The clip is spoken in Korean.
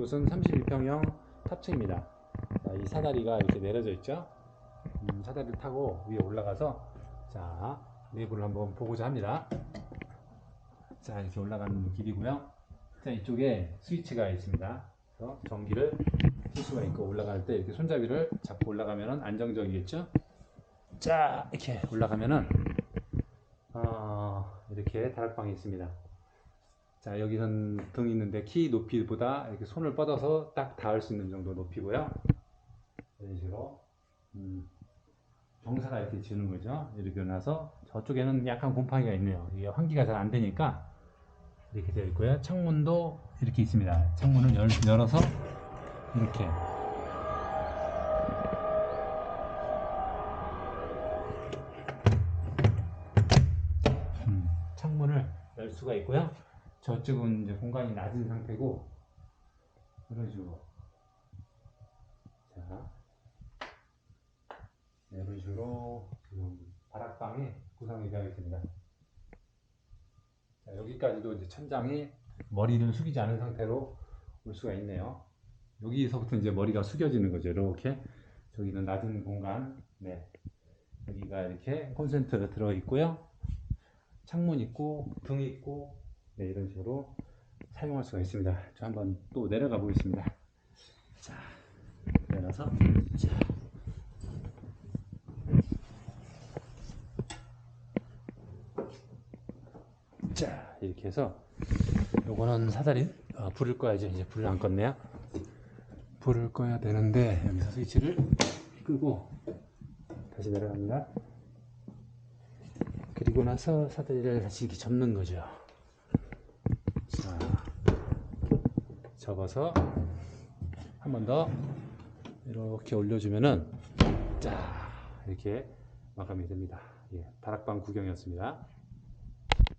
이곳은 32평형 탑층입니다. 자, 이 사다리가 이렇게 내려져 있죠. 음, 사다리를 타고 위에 올라가서 자 내부를 한번 보고자 합니다. 자 이렇게 올라가는 길이고요. 자 이쪽에 스위치가 있습니다. 그래서 전기를 쓸 수가 있고 올라갈 때 이렇게 손잡이를 잡고 올라가면은 안정적이겠죠. 자 이렇게 올라가면은 어, 이렇게 다락방이 있습니다. 자 여기는 등 있는데 키 높이보다 이렇게 손을 뻗어서 딱 닿을 수 있는 정도 높이고요. 이런 식으로 음, 경사가 이렇게 지는 거죠. 이렇게 나서 저쪽에는 약간 곰팡이가 있네요. 이게 환기가 잘 안 되니까 이렇게 되어 있고요. 창문도 이렇게 있습니다. 창문을 열, 열어서 이렇게 음, 창문을 열 수가 있고요. 저쪽은 이제 공간이 낮은 상태고 이런 식으로 자 이런 식으로 지금 다락방이 구성이 되어 있습니다. 자, 여기까지도 이제 천장이 머리를 숙이지 않은 상태로 올 수가 있네요. 여기서부터 이제 머리가 숙여지는 거죠. 이렇게 저기는 낮은 공간, 네 여기가 이렇게 콘센트가 들어 있고요. 창문 있고 등 있고 네, 이런 식으로 사용할 수가 있습니다. 저 한번 또 내려가 보겠습니다. 자 내려서 자. 자 이렇게 해서 요거는 사다리 아, 불을 꺼야죠 이제 불을 안 껐네요 불을 꺼야 되는데 여기서 스위치를 끄고 다시 내려갑니다 그리고 나서 사다리를 다시 이렇게 접는 거죠 자 접어서 한 번 더 이렇게 올려주면은 자 이렇게 마감이 됩니다. 예, 다락방 구경이었습니다